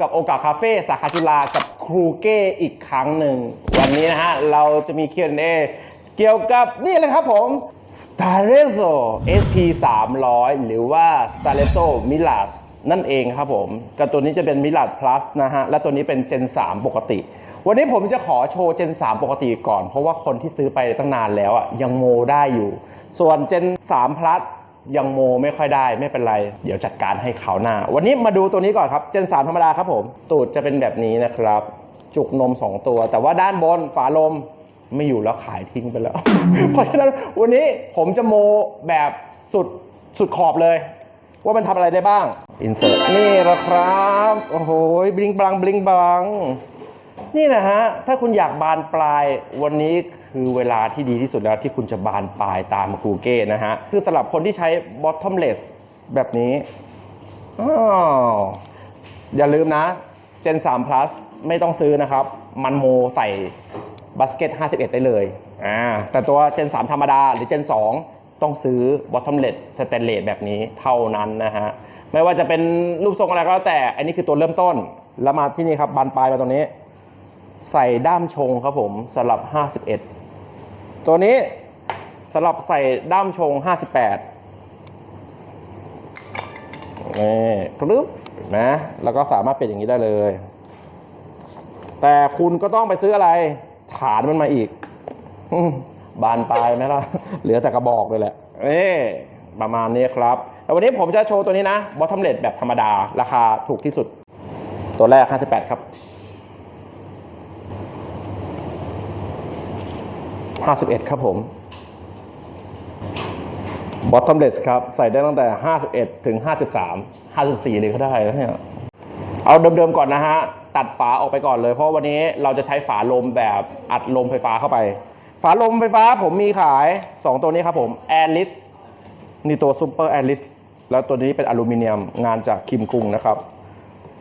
กับโอกาคาเฟ่สาขาจุฬากับครูเก้อีกครั้งหนึ่ง วันนี้นะฮะ เราจะมี Q&A เกี่ยวกับนี่เลยครับผม s t a r e z o SP 300หรือว่า s t a r e z o Milas นั่นเองครับผมกับตัวนี้จะเป็น Milas Plus นะฮะ และตัวนี้เป็น Gen 3 ปกติ วันนี้ผมจะขอโชว์ Gen 3 ปกติก่อน เพราะว่าคนที่ซื้อไปตั้งนานแล้วอะยังโมได้อยู่ ส่วน Gen 3 Plus ยังโมไม่ค่อยได้ไม่เป็นไร เดี๋ยวจัดการให้เขาวหน้า วันนี้มาดูตัวนี้ก่อนครับ Gen 3ธรรมดาครับผม ตูดจะเป็นแบบนี้นะครับ จุกนม 2 ตัว แต่ว่าด้านบนฝาลมไม่อยู่แล้วขายทิ้งไปแล้ว เพราะฉะนั้นวันนี้ผมจะโมแบบสุดสุดขอบเลย ว่ามันทำอะไรได้บ้าง Insert นี่แหละครับ โอ้โหบลิงบลังบลิงบลัง นี่นะฮะ ถ้าคุณอยากบานปลายวันนี้คือเวลาที่ดีที่สุดแล้วที่คุณจะบานปลายตามกูเก้นะฮะ คือสำหรับคนที่ใช้ bottomless แบบนี้อ้าวอย่าลืมนะ Gen 3 plus ไม่ต้องซื้อนะครับ มันโมใส่บัสเกต 51 ได้เลยอ่าแต่ตัว Gen 3 ธรรมดาหรือ Gen 2 ต้องซื้อ bottomless stainless แบบนี้เท่านั้นนะฮะ ไม่ว่าจะเป็นรูปทรงอะไรก็แล้วแต่ อันนี้คือตัวเริ่มต้น แล้วมาที่นี่ครับบานปลายมาตรงนี้ ใส่ด้ามชงครับผมสำหรับ 51 ตัวนี้สำหรับใส่ด้ามชง 58นี่ปึ๊บเห็นไหมแล้วก็สามารถเปลี่ยนอย่างนี้ได้เลย แต่คุณก็ต้องไปซื้ออะไร ฐานมันมาอีก บานปลายไหมล่ะ เหลือแต่กระบอกเลยแหละเอ๊ประมาณนี้ครับ แต่วันนี้ผมจะโชว์ตัวนี้นะ บอททอมเล t แบบธรรมดา ราคาถูกที่สุด ตัวแรก 58 ครับ 51 ครับผม bottomless ครับ ใส่ได้ตั้งแต่ 51 ถึง 53 54 เลยก็ได้แล้วเนี่ยเอาเดิมๆก่อนนะฮะ ตัดฝาออกไปก่อนเลย เพราะวันนี้เราจะใช้ฝาลมแบบอัดลมไฟฟ้าเข้าไป ฝาลมไฟฟ้าผมมีขาย 2 ตัวนี้ครับผม a i r l i t นี่ตัว Super a i r l i t แล้วตัวนี้เป็นอลูมิเนียมงานจากคิมกุงนะครับ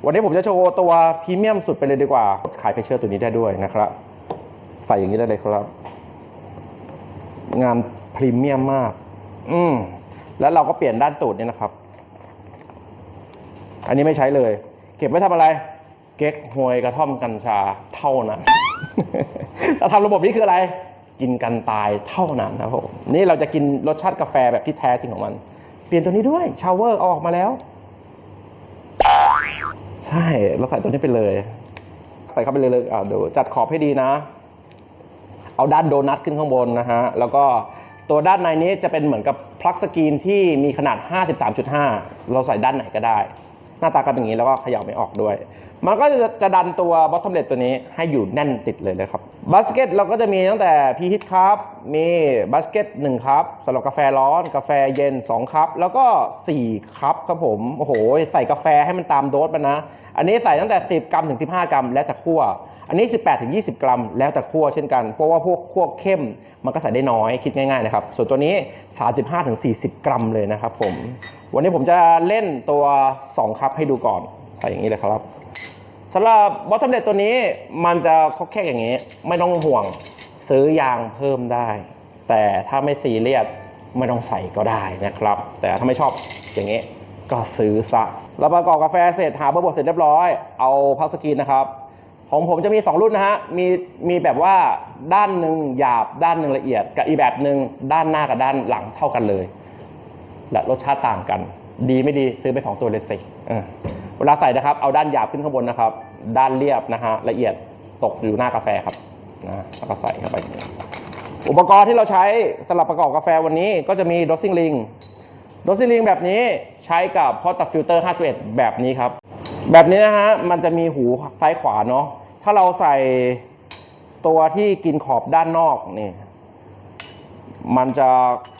วันนี้ผมจะโชว์ตัวพรีเมียมสุดไปเลยดีกว่า ขายเพเชอร์ตัวนี้ได้ด้วยนะครับ ใส่อย่างนี้ได้เลยครับ งานพรีเมียมมาก อืมแล้วเราก็เปลี่ยนด้านตูดเนี่ยนะครับ อันนี้ไม่ใช้เลย เก็บไว้ทำอะไร เก๊กฮวยกระท่อมกัญชาเท่านั้นเราทำระบบนี้คืออะไร กินกันตายเท่านั้นนะครับผมนี่เราจะกินรสชาติกาแฟแบบที่แท้จริงของมัน เปลี่ยนตัวนี้ด้วยชาวเวอร์เอาออกมาแล้ว ใช่เราใส่ตัวนี้ไปเลย ใส่เข้าไปเลยเลยอ่าดูจัดขอบให้ดีนะ เอาด้านโดนัทขึ้นข้างบนนะฮะ แล้วก็ตัวด้านในนี้จะเป็นเหมือนกับพลักสกรีนที่มีขนาด 53.5 เราใส่ด้านไหนก็ได้ หน้าตาก็เป็นอย่างนี้แล้วก็เขย่าไม่ออกด้วยมันก็จะจะดันตัวบอททอมเล t ตัวนี้ให้อยู่แน่นติดเลยเลยครับบาสเกตเราก็จะมีตั้งแต่พีฮิตครับ มีบาสเกต1ครับสำหรับกาแฟร้อนกาแฟเย็น2ครับแล้วก็4ครับครับผมโอ้โหใส่กาแฟให้มันตามโดสมันนะ อันนี้ใส่ตั้งแต่ 10 กรัมถึง 15 กรัม แล้วแต่คั่วอันนี้ 18ถึง20 กรัม แล้วแต่คั่วเช่นกัน เพราะว่าพวกคั่วเข้มมันก็ใส่ได้น้อยคิดง่ายๆนะครับส่วนตัวนี้ 35ถึง40 กรัมเลยนะครับผมวันนี้ผมจะเล่นตัว 2คัพให้ดูก่อนใส่อย่างนี้เลยครับ สำหรับบอทเทมเด็ตัวนี้มันจะคอกแค่อย่างนี้ ไม่ต้องห่วงซื้อยางเพิ่มได้ แต่ถ้าไม่ซีเรียสไม่ต้องใส่ก็ได้นะครับ แต่ถ้าไม่ชอบอย่างนี้ก็ซื้อซะเราประกอบกาแฟเสร็จหาเบอร์บดเสร็จเรียบร้อย เอาพัสกรีนนะครับ ของผมจะมี 2 รุ่นนะฮะ มีมีแบบว่าด้านหนึ่งหยาบด้านหนึ่งละเอียด กับอีแบบหนึ่งด้านหน้ากับด้านหลังเท่ากันเลย และรสชาติต่างกัน ดีไม่ดีซื้อไป 2 ตัวเลยสิ เวลาใส่นะครับ เอาด้านหยาบขึ้นข้างบนนะครับ ด้านเรียบนะฮะละเอียดตกอยู่หน้ากาแฟครับนะแล้วก็ใส่เข้าไป อุปกรณ์ที่เราใช้สำหรับประกอบกาแฟวันนี้ก็จะมีดอสซิ่งลิงโดสซิ่งลิงแบบนี้ใช้กับพอตัดฟิลเตอร์ 51 แบบนี้ครับ แบบนี้นะฮะมันจะมีหูซ้ายขวาเนาะถ้าเราใส่ตัวที่กินขอบด้านนอกนี่มันจะ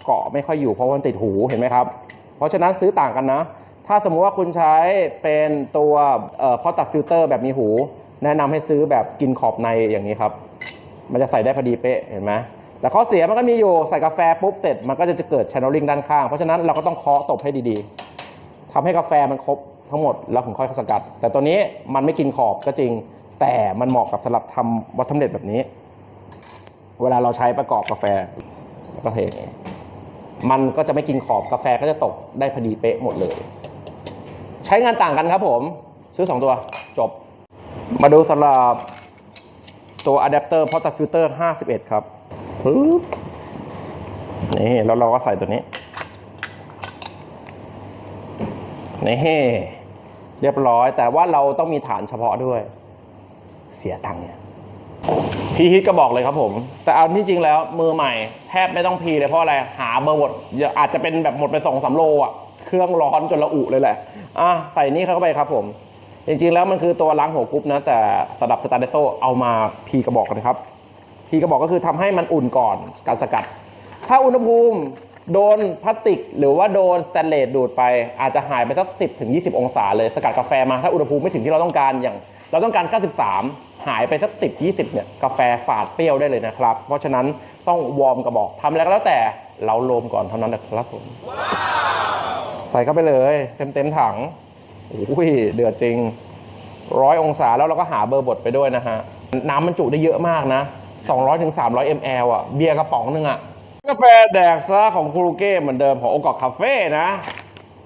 เกาะไม่ค่อยอยู่เพราะมันติดหูเห็นไหมครับ เพราะฉะนั้นซื้อต่างกันนะ ถ้าสมมุติว่าคุณใช้เป็นตัวพอตัดฟิลเตอร์แบบมีหู แนะนำให้ซื้อแบบกินขอบในอย่างนี้ครับ มันจะใส่ได้พอดีเป๊ะเห็นไหมแต่ข้อเสียมันก็มีอยู่ใส่กาแฟปุ๊บเสร็จมันก็จะเกิด channeling ด้านข้าง เพราะฉะนั้นเราก็ต้องเคาะตบให้ดีๆทำให้กาแฟมันครบทั้งหมดแล้วถึงค่อยสกัด แต่ตัวนี้มันไม่กินขอบก็จริง แต่มันเหมาะกับสำหรับทำวัตถุเด็ดแบบนี้ เวลาเราใช้ประกอบกาแฟแล้วก็เทอย่างนี้มันก็จะไม่กินขอบกาแฟก็จะตกได้พอดีเป๊ะหมดเลย ใช้งานต่างกันครับผม ซื้อ 2 ตัวจบ มาดูสำหรับตัวอะแดปเตอร์พอร์ตฟิลเตอร์51 ครับปึ๊บนี่แล้วเราก็ใส่ตัวนี้นี่เรียบร้อย แต่ว่าเราต้องมีฐานเฉพาะด้วย เสียตังค์เนี่ยพี่ฮิตก็บอกเลยครับผม แต่เอาที่จริงแล้วมือใหม่แทบไม่ต้องพีเลยเพราะอะไร หาเบอร์หมดอาจจะเป็นแบบหมดไปสองสามโลอะ เครื่องร้อนจนระอุเลยแหละอะใส่นี่เข้าไปครับผม จริงๆแล้วมันคือตัวล้างหัวกรุ๊ปนะ แต่สำหรับสตาร์เดโซเอามาพีกระบอกกันครับ พีกระบอกก็คือทำให้มันอุ่นก่อนการสกัด ถ้าอุณหภูมิโดนพลาสติก หรือว่าโดนสแตนเลสดูดไป อาจจะหายไปสัก 10ถึง20 องศาเลยสกัดกาแฟมาถ้าอุณหภูมิไม่ถึงที่เราต้องการอย่าง เราต้องการ 93 หายไปสัก 10 20เนี่ยกาแฟฝาดเปรี้ยวได้เลยนะครับ เพราะฉะนั้นต้องวอร์มกระบอกทำอะไรก็แล้วแต่เราโลมก่อนเท่านั้นนะครับผม ใส่เข้าไปเลยเต็มเต็มถังโอ้ยเดือดจริงร้อยองศาแล้วเราก็หาเบอร์บดไปด้วยนะฮะ น้ำมันจุได้เยอะมากนะ 200ถึง300 ml อะ เบียร์กระป๋องนึงอะ กาแฟแดกซะของครูเก้เหมือนเดิมของโอกาคาเฟ่นะ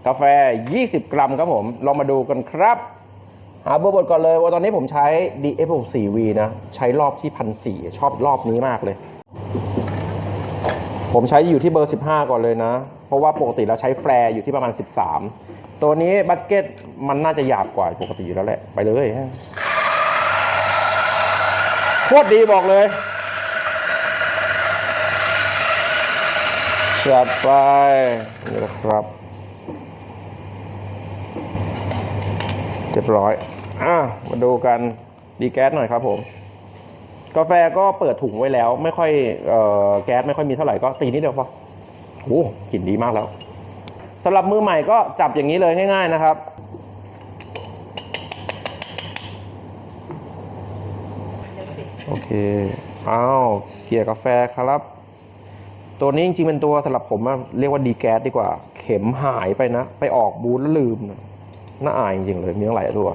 กาแฟ 20 กรัมครับผม ลองมาดูกันครับ หาเบอร์บทก่อนเลยว่าตอนนี้ผมใช้ DF64V นะ ใช้รอบที่พันสชอบรอบนี้มากเลย ผมใช้อยู่ที่เบอร์ 15 ก่อนเลยนะ เพราะว่าปกติเราใช้แฟร์อยู่ที่ประมาณ 13 ตัวนี้บัตเก็ตมันน่าจะหยาบกว่าปกติอยู่แล้วแหละ ไปเลยโคตรดีบอกเลยจัดไปนี่นะครับเรียบร้อย อะ มาดูกัน ดีแก๊สหน่อยครับผม กาแฟก็เปิดถุงไว้แล้ว ไม่ค่อยออแก๊สไม่ค่อยมีเท่าไหร่ก็ตีนิดเดียวพอโอ้กลิ่นดีมากแล้วสำหรับมือใหม่ก็จับอย่างนี้เลยง่าย ๆนะครับ โอเคอ้าวเกี่ยร์กาแฟครับ ตัวนี้จริงๆเป็นตัวสำหรับผมอะเรียกว่าดีแก๊สดีกว่า เข็มหายไปนะ ไปออกบูธแล้วลืมน่าอายจริงๆเลยมีตั้งหลายตัว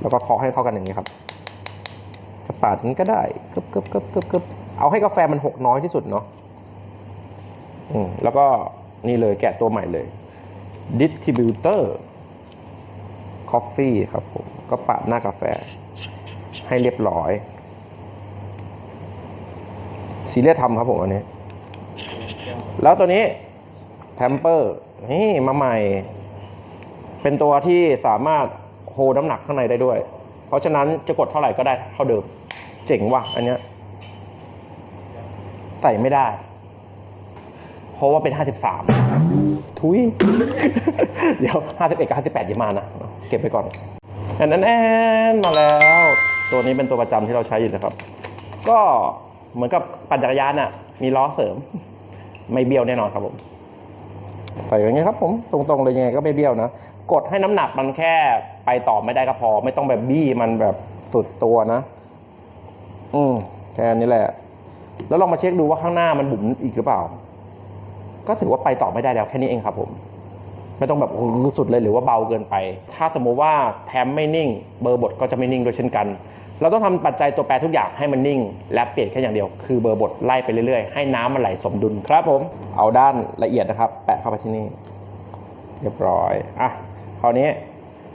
แล้วก็เคาะให้เข้ากันอย่างนี้ครับ ปาดอย่างนี้ก็ได้กึบกึบกึบกึบกึบเอาให้กาแฟมันหกน้อยที่สุดเนาะอืมแล้วก็นี่เลยแกะตัวใหม่เลย Distributor Coffee ครับผม ก็ปาดหน้ากาแฟ ให้เรียบร้อยซีเรียสทำครับผมอันนี้ แล้วตัวนี้แทมเปอร์นี่มาใหม่ เป็นตัวที่สามารถโฮน้ำหนักข้างในได้ด้วย เพราะฉะนั้นจะกดเท่าไหร่ก็ได้เท่าเดิม เจ๋งว่ะอันเนี้ยใส่ไม่ได้ เพราะว่าเป็น 53 ทุย เดี๋ยว 51 กับ 58อย่ามานะ เก็บไปก่อนแอนแอนแอนมาแล้ว ตัวนี้เป็นตัวประจำที่เราใช้อยู่นะครับ ก็เหมือนกับปั่นจักรยานอะมีล้อเสริม ไม่เบี้ยวแน่นอนครับผมใส่อย่างนี้ครับผม ตรงๆเลยยังไงก็ไม่เบี้ยวนะ กดให้น้ำหนักมันแค่ไปต่อไม่ได้ก็พอ ไม่ต้องแบบบี้มันแบบสุดตัวนะ อืมแค่นี้แหละ แล้วลองมาเช็คดูว่าข้างหน้ามันบุ๋มอีกหรือเปล่า ก็ถือว่าไปต่อไม่ได้แล้วแค่นี้เองครับผม ไม่ต้องแบบโอ้โหสุดเลยหรือว่าเบาเกินไป ถ้าสมมุติว่าแทมไม่นิ่ง เบอร์บทก็จะไม่นิ่งด้วยเช่นกัน เราต้องทำปัจจัยตัวแปรทุกอย่างให้มันนิ่ง และเปลี่ยนแค่อย่างเดียว คือเบอร์บทไล่ไปเรื่อยๆ ให้น้ำมันไหลสมดุลครับผม เอาด้านละเอียดนะครับ แปะเข้าไปที่นี่ เรียบร้อย อะ คราวนี้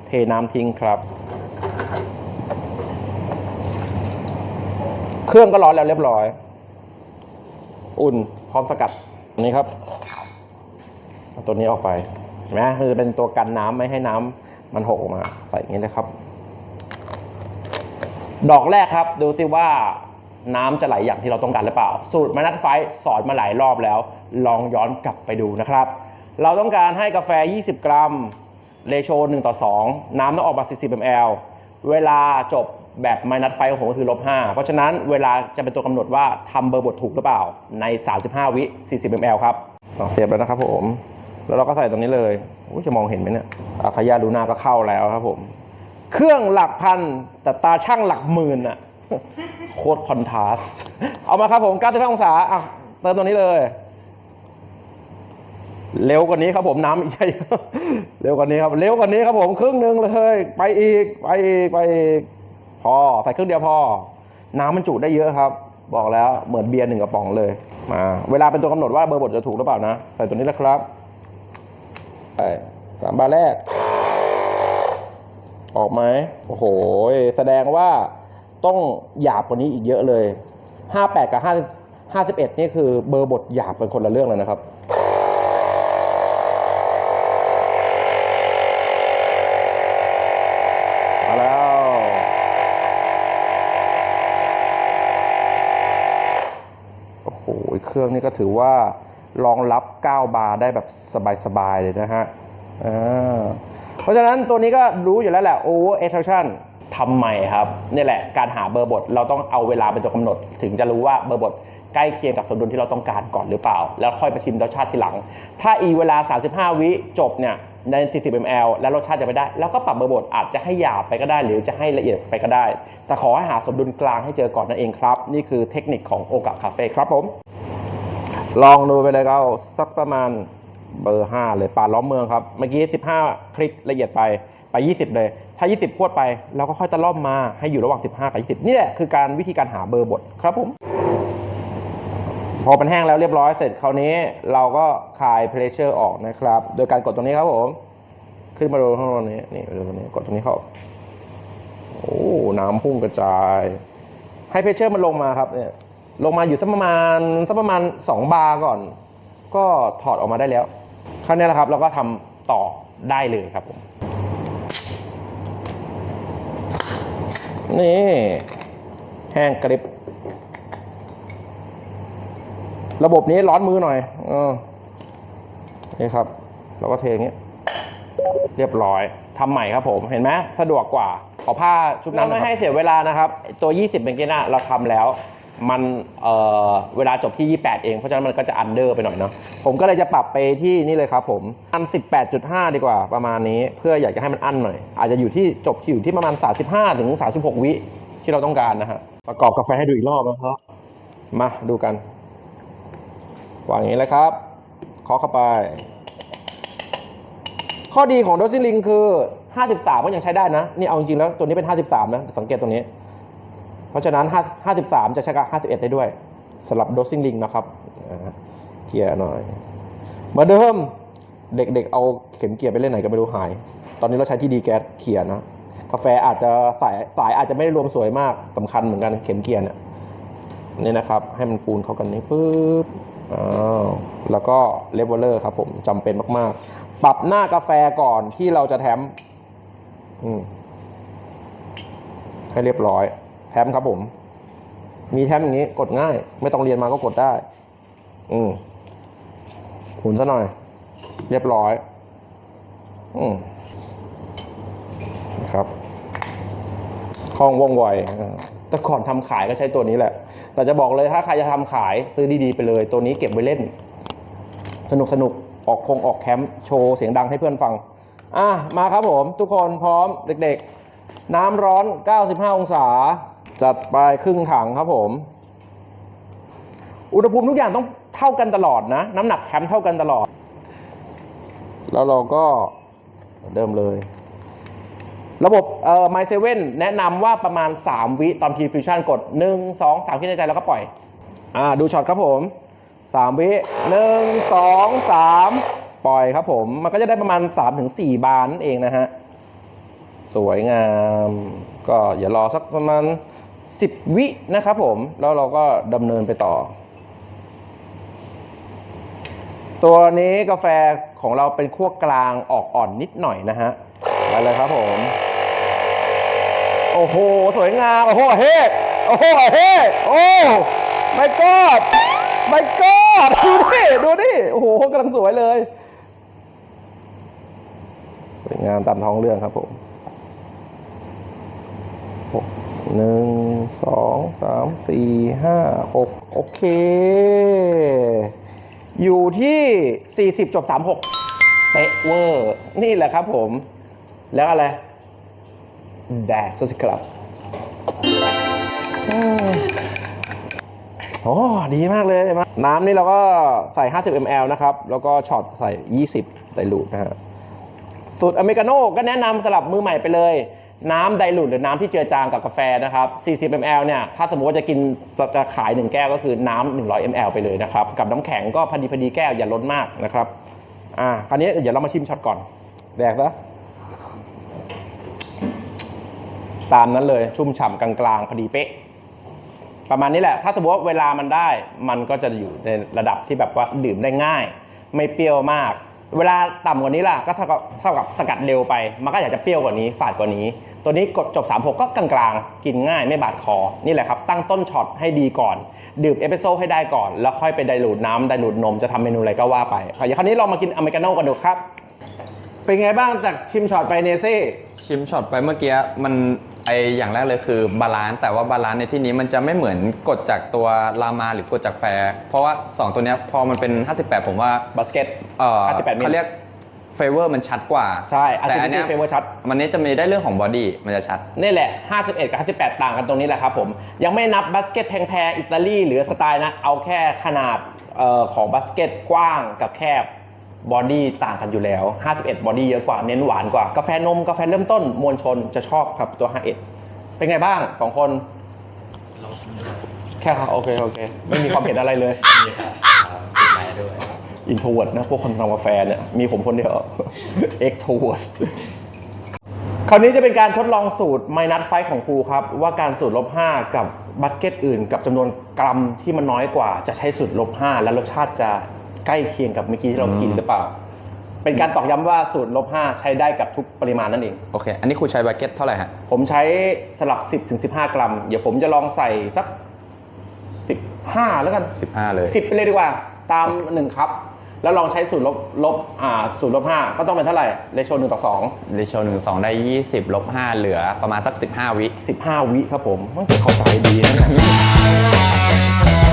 เทน้ำทิ้งครับ เครื่องก็ร้อนแล้วเรียบร้อย อุ่นพร้อมสกัดนนี้ครับตัวนี้ออกไปเห็นไหมคือเป็นตัวกันน้ำไม่ให้น้ำมันหกออกมา ใส่อย่างนี้เลยครับ ดอกแรกครับ ดูสิว่าน้ำจะไหลอย่างที่เราต้องการหรือเปล่า สูตรมานัดไฟสอนมาหลายรอบแล้ว ลองย้อนกลับไปดูนะครับ เราต้องการให้กาแฟ 20 กรัมเลโช1ต่อ 2 น้ำต้องออกมา 40 ml เวลาจบ แบบไมนัสไฟของผมก็คือลบ5เพราะฉะนั้นเวลาจะเป็นตัวกำหนดว่าทำเบอร์บทถูกหรือเปล่าใน 35 วิ 40 ml ครับต้องเสียบแล้วนะครับผม แล้วเราก็ใส่ตรงนี้เลยจะมองเห็นไหมเนี่ยอาคายาลูนาก็เข้าแล้วครับผม เครื่องหลักพันแต่ตาช่างหลักหมื่นอะโคตรคอนทราสเอามาครับผม95องศาอะเติมตรงนี้เลย เร็วกว่านี้ครับผมน้ำอีกเร็วกว่านี้ครับ เร็วกว่านี้ครับผมครึ่งหนึ่งเลย ไปอีก ไปอีก ไปอีก พอใส่ครึ่งเดียวพอ น้ำมันจุได้เยอะครับ บอกแล้วเหมือนเบียร์หนึ่งกระป๋องเลยมาเวลาเป็นตัวกำหนดว่าเบอร์บทจะถูกหรือเปล่านะ ใส่ตัวนี้แล้วครับไปสามบาร์แรก ออกไหมโอ้โห แสดงว่าต้องหยาบกว่านี้อีกเยอะเลย 58 กับ5 51 นี่คือเบอร์บทหยาบเป็นคนละเรื่องเลยนะครับ มาแล้ว โอ้โห เครื่องนี้ก็ถือว่ารองรับ 9 บาร์ได้แบบสบาย ๆ เลยนะฮะเพราะฉะนั้นตัวนี้ก็รู้อยู่แล้วแหละ over extraction ทำใหม่ครับนี่แหละการหาเบอร์บทเราต้องเอาเวลาเป็นตัวกำหนด ถึงจะรู้ว่าเบอร์บทใกล้เคียงกับสมดุลที่เราต้องการก่อนหรือเปล่า แล้วค่อยไปชิมรสชาติทีหลัง ถ้าอีเวลา 35 วิจบเนี่ยใน 40 ml แล้วรสชาติจะไม่ได้ แล้วก็ปรับเบอร์บทอาจจะให้หยาบไปก็ได้ หรือจะให้ละเอียดไปก็ได้ แต่ขอให้หาสมดุลกลางให้เจอก่อนนั่นเองครับ นี่คือเทคนิคของโอกะคาเฟ่ครับผม ลองดูไปเลยก็สักประมาณเบอร์ 5 เลยป่าล้อมเมืองครับ เมื่อกี้ 15 คลิกละเอียดไปไป 20 เลย ถ้า 20 พวดไปเราก็ค่อยตะล่อมมาให้อยู่ระหว่าง 15 กับ 20 นี่แหละคือการวิธีการหาเบอร์บทครับผม พอมันแห้งแล้วเรียบร้อยเสร็จคราวนี้เราก็คลายเพรสเชอร์ออกนะครับ โดยการกดตรงนี้ครับผม ขึ้นมาดูข้างบนนี้นี่ดูตรงนี้กดตรงนี้เข้าโอ้น้ำพุ่งกระจาย ให้เพรสเชอร์มันลงมาครับเนี่ย ลงมาอยู่สักประมาณสักประมาณ 2 บาร์ก่อน ก็ถอดออกมาได้แล้วคราวนี้แหละครับเราก็ทำต่อได้เลยครับผมนี่แห้งกริบ ระบบนี้ร้อนมือหน่อยออนี่ครับ เราก็เทอย่างนี้เรียบร้อยทำใหม่ครับผมเห็นไหมสะดวกกว่าขอผ้าชุดนั้นไม่ให้เสียเวลานะครับ ตัว 20 เมื่อกี้น่ะเราทำแล้ว มันเเวลาจบที่ 28 เอง เพราะฉะนั้นมันก็จะอันเดอร์ไปหน่อยเนาะผมก็เลยจะปรับไปที่นี่เลยครับผม อัน 18.5 ดีกว่าประมาณนี้ เพื่ออยากจะให้มันอันหน่อย อาจจะอยู่ที่จบที่อยู่ที่ประมาณ 35 ถึง 36 วิที่เราต้องการนะฮะประกอบกาแฟให้ดูอีกรอบนะครับมาดูกันวางอย่างนี้เลยครับเคาะเข้าไป ข้อดีของ d o s ซิลิงคือ 53 ก็ยังใช้ได้นะ นี่เอาจริงๆแล้วตัวนี้เป็น 53 นะ สังเกตตรงนี้ เพราะฉะนั้น 53 จะใช้กับ 51 ได้ด้วยสำหรับ d o s ซิลิงนะครับเกียร์หน่อยเหมาเดิมเด็กๆ เอาเข็มเกียร์ไปเล่นไหนก็ไม่รู้หาย ตอนนี้เราใช้ที่ดีแก๊สเกียร์นะ กาแฟอาจจะสายสายอาจจะไม่ได้รวมสวยมากสำคัญเหมือนกันเข็มเกียร์เนี่ยนี่นะครับ ให้มันปูนเข้ากันนี้ปุ๊บอ้าวแล้วก็เลเวลเลอร์ครับผมจำเป็นมากๆ ปรับหน้ากาแฟก่อนที่เราจะแถมอืมให้เรียบร้อย แถมครับผม มีแถมอย่างนี้กดง่าย ไม่ต้องเรียนมาก็กดได้ อืมหมุนซะหน่อย เรียบร้อย อืมครับคล่องว่องไวแต่ก่อนทำขายก็ใช้ตัวนี้แหละ แต่จะบอกเลยถ้าใครจะทำขายซื้อดีๆไปเลย ตัวนี้เก็บไว้เล่น สนุกสนุกออกคงออกแคมป์โชว์เสียงดังให้เพื่อนฟัง อะ มาครับผม ทุกคนพร้อมเด็กๆ น้ำร้อน 95 องศา จัดไปครึ่งถังครับผม อุณหภูมิทุกอย่างต้องเท่ากันตลอดนะ น้ำหนักแคมเท่ากันตลอด แล้วเราก็เดิมเลย ระบบเอ่อ My 7แนะนำว่าประมาณ 3 วิตอน P Fusion กด 1 2 3คิดในใจแล้วก็ปล่อย อ่า ดูช็อตครับผม 3 วิ1 2 3 ปล่อยครับผม มันก็จะได้ประมาณ 3-4 บาร์นั่นเองนะฮะ สวยงาม ก็อย่ารอสักประมาณ 10 วินะครับผม แล้วเราก็ดำเนินไปต่อ ตัวนี้กาแฟของเราเป็นขั้วกลางออกอ่อนนิดหน่อยนะฮะไปเลยครับผม โอ้โห สวยงาม โอ้โหเฮ้โอ้โหเฮ้โอ้ไม่กอดไม่กอดดูดิ ดูดิ โอ้โหกำลังสวยเลย สวยงามตามท้องเรื่องครับผม หนึ่งสองสามสี่ห้าหกโอเค อยู่ที่ 40 จบ 36เป๊ะเวอร์ นี่แหละครับผม แล้วอะไร แดกซะสิครับโอ้ดีมากเลยมน้ำนี่เราก็ใส่ 50 ml นะครับ แล้วก็ช็อตใส่ 20ไดรูทนะฮะสูตรอเมริกาโน่ก็แนะนำสำหรับมือใหม่ไปเลย น้ำไดรูทหรือน้ำที่เจือจางกับกาแฟนะครับ 40 ml เนี่ย ถ้าสมมติว่าจะกินจะขาย 1 แก้วก็คือน้ำ 100 ml ไปเลยนะครับ กับน้ำแข็งก็พอดีพอดีแก้วอย่าล้นมากนะครับ อ่า คราวนี้เดี๋ยวเรามาชิมช็อตก่อน แดกซะ ตามนั้นเลย ชุ่มฉ่ำกลางๆ พอดีเป๊ะ ประมาณนี้แหละ ถ้าสมมติว่าเวลามันได้ มันก็จะอยู่ในระดับที่แบบว่าดื่มได้ง่าย ไม่เปรี้ยวมาก เวลาต่ำกว่านี้ล่ะก็เท่ากับเท่ากับสกัดเร็วไป มันก็อยากจะเปรี้ยวกว่านี้ฝาดกว่านี้ ตัวนี้กดจบ 36 ก็กลางๆ กินง่ายไม่บาดคอ นี่แหละครับ ตั้งต้นช็อตให้ดีก่อน ดื่มเอสเปรสโซ่ให้ได้ก่อน แล้วค่อยไปไดรูดน้ำไดรูดนมจะทำเมนูอะไรก็ว่าไปอย่างคราวนี้เรามากินอเมริกาโน่กันดูครับ เป็นไงบ้างจากชิมช็อตไปเนเซ่ชิมช็อตไปเมื่อกี้มัน ไออย่างแรกเลยคือบาลานซ์แต่ว่าบาลานซ์ในที่นี้มันจะไม่เหมือนกดจากตัวรามาหรือกดจากแฟร์เพราะว่า 2 ตัวเนี้ยพอมันเป็น 58 ผมว่าบาสเกตเอ่อ58มิลเขาเรียกเฟเวอร์มันชัดกว่าใช่แต่อัน acidity เนี้ย flavor ชัด มันนี้จะมีได้เรื่องของบอดี้มันจะชัด นี่แหละ 51 กับ 58 ต่างกันตรงนี้แหละครับผม ยังไม่นับบาสเกตแพงๆอิตาลีหรือสไตล์นะ เอาแค่ขนาดเอ่อของบาสเกตกว้างกับแคบ บอดี้ต่างกันอยู่แล้ว 51 บอดี้เยอะกว่า เน้นหวานกว่า กาแฟนม กาแฟเริ่มต้น มวลชนจะชอบครับตัว 51 เป็นไงบ้างสองคน แค่ครับโอเค โอเค ไม่มีความเห็นอะไรเลย อินโทรเวิร์ดนะ พวกคนทำกาแฟเนี่ย มีผมคนเดียว เอ็กโทรเวิร์ดคราวนี้จะเป็นการทดลองสูตรไมนัสไฟของครูครับ ว่าการสูตรลบ 5 กับบัตเก็ตอื่น กับจำนวนกรัมที่มันน้อยกว่า จะใช้สูตรลบ 5 และรสชาติจะ ใกล้เคียงกับเมื่อกี้ที่เรากินหรือเปล่า เป็นการตอกย้ำว่าสูตรลบ5ใช้ได้กับทุกปริมาณนั่นเอง โอเค อันนี้ครูใช้บาเก็ตเท่าไหร่ฮะ ผมใช้สลับ 10ถึง15 กรัม เดี๋ยวผมจะลองใส่สัก 15 แล้วกัน 15 เลย 10 ไปเลยดีกว่า ตาม 1 ครับ แล้วลองใช้สูตรลบลบอ่าสูตรลบ5ก็ต้องเป็นเท่าไหร่เลโช1ต่อเรโชหนึ่งสองได้ 20ลบ5เหลือประมาณสัก 15 วิ2 15วิครับผมมันจะเข้าใจดีนะเนี่ย